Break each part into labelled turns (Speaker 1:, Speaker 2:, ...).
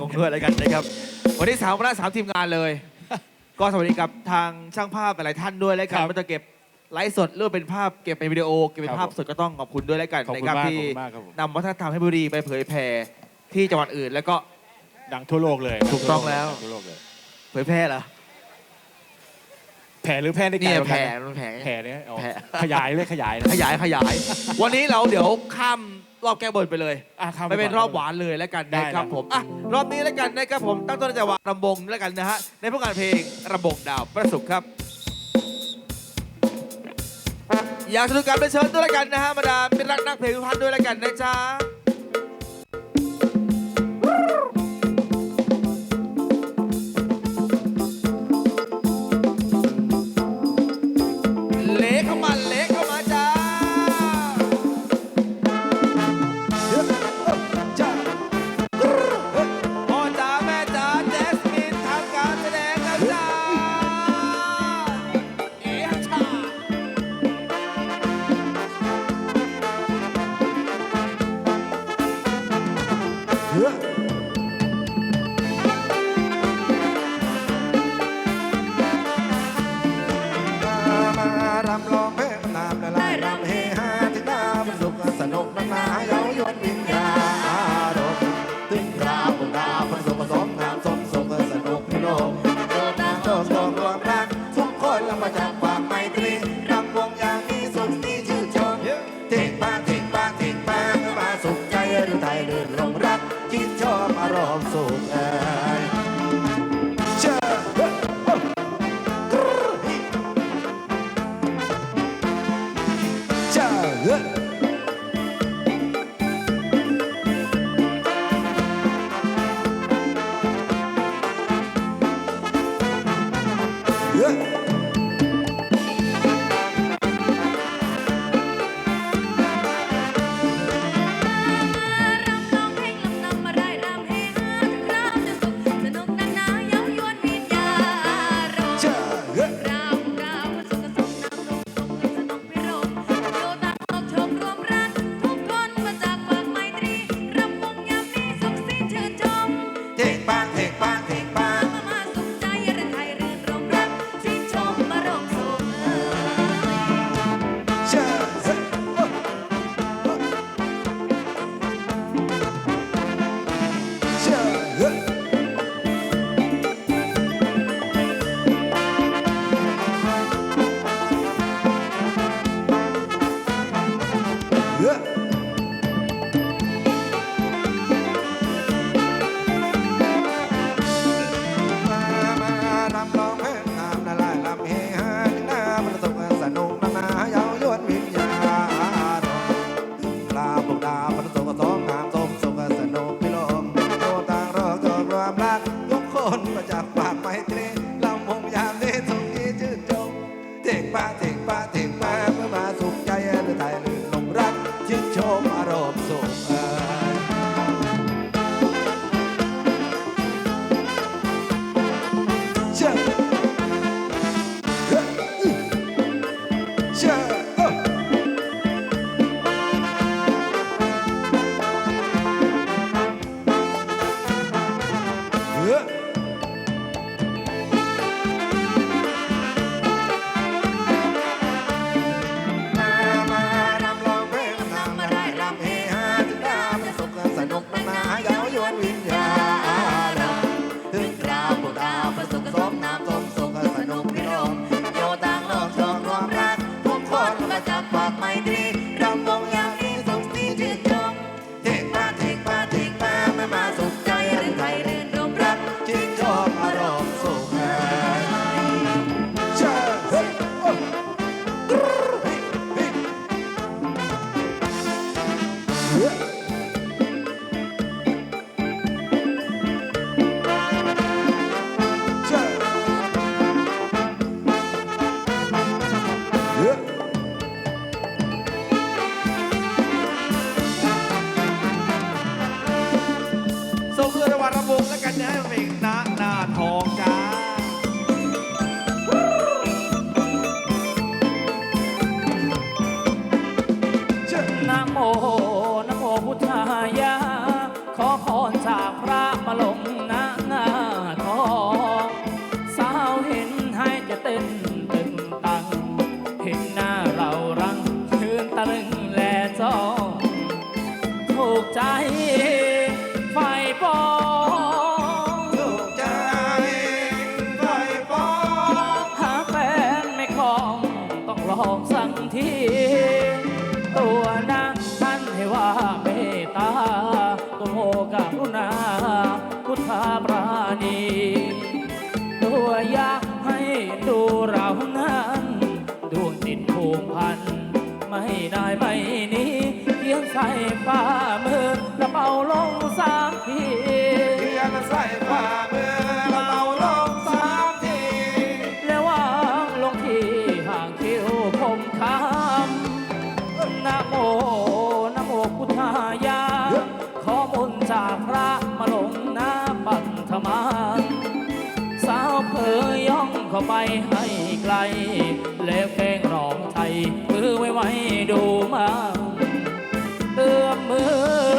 Speaker 1: กงด้วยแล้วกันนะครับ วันนี้สามคณะสามทีมงานเลย ก็สวัสดีกับทางช่างภาพหลายๆท่านด้วยแล้วกัน
Speaker 2: ครับ
Speaker 1: ไมันจะเก็บไลฟ์สดหรือว่าเป็นภาพเก็บเป็นวิดีโอเก็บเป็น
Speaker 2: ครับ
Speaker 1: ภาพสดก็ต้องขอบคุณด้วยแล้วกัน
Speaker 2: ขอบ
Speaker 1: นะ
Speaker 2: คุณ
Speaker 1: ครับ
Speaker 2: มาก
Speaker 1: ที่
Speaker 2: ขอบคุณมากครับผม
Speaker 1: นำวัฒนธรรมให้บุรีไปเผยแผ่ที่จังหวัดอื่นแล้วก็
Speaker 2: ดังทั่วโลกเลย
Speaker 1: ถูกต้องแล้ว
Speaker 2: ดัทั่วโลกเลย
Speaker 1: เผยแพร่เหรอ
Speaker 2: แผ่หรือแพร่ได้ไกล
Speaker 1: เนี่ย
Speaker 2: กว่ากั
Speaker 1: แผ่
Speaker 2: น
Speaker 1: มันแผ่
Speaker 2: แผ่เนี่ยอ๋อ
Speaker 1: แผ่
Speaker 2: ขยายเลยขยายนะ
Speaker 1: ขยายขยาย วันนี้เราเดี๋ยวข้าม รอบแก้บนไปเลย
Speaker 2: อะข้าม
Speaker 1: ไปเป็น
Speaker 2: ก่
Speaker 1: รอบหวานเลยแล้วกัน
Speaker 2: ได้
Speaker 1: นะครับ
Speaker 2: นะ
Speaker 1: ผมอะรอบนี้แล้วกันนะครับผมตั้งต้นจากว่ารำบงแล้วกันนะฮะในผลงานเพลงรำบงดาวประสุขครับ อยากสนุกการไปเชิญด้วยแล้วกันนะฮะมาดามเป็นรักนักเพลงทุกท่านด้วยแล้วกันนะจ๊ะ ม รั
Speaker 3: กคิดชอบอารมณ์สุขเอ้ย เ tình เรา
Speaker 4: นั้นดวงจิต
Speaker 3: ผูกพัน ไม่ได้ไม่นี้เพียงใส่ฝ่ามือ
Speaker 1: และเป่า
Speaker 5: ลงสาม เข้าไปให้ไกล แล้วแกงร้องไทยมือไว้ไว้ดูมาเอื้อมมือ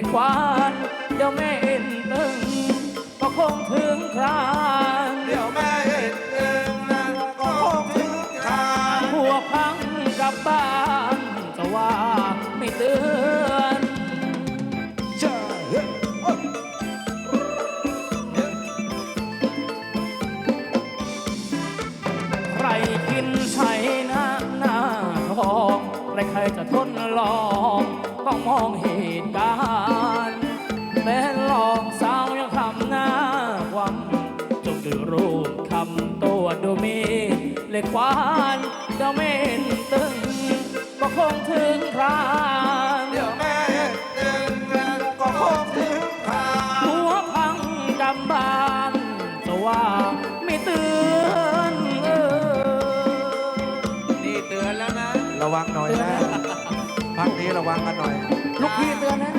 Speaker 3: เล็ก
Speaker 5: ควานเดี๋ยวแม่เอ็นตึงก็คงถึงคราน
Speaker 3: เดี๋ยวแม่เห็นเองนะก็คงถึงคราน
Speaker 5: หัวพังกลับบ้านจะว่าไม่เตือน
Speaker 3: เจ้าเฮ้ยโอ๊ย
Speaker 5: ใครกินใช้หน้าหน้าทองใครใครจะทนลองต้องมองเหตุการณ์ วดูมีเล็กควานเจ้าเม่นตึงก็คงถึงคราน
Speaker 3: เดี๋ยวแม่เห็นเองนะก็คงถึงคราน
Speaker 5: หัวพังกำบานจะว่าไม่เตือนเออ
Speaker 1: นี่เตือนแล้วนะ
Speaker 3: ระวังหน่อยนะพักนี้ระวังกันหน่อย
Speaker 5: ลูกพี่เตือนนะ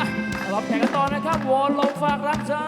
Speaker 5: อะรับแข่งกันต่อนะครับวอลลงฝากรักจ้า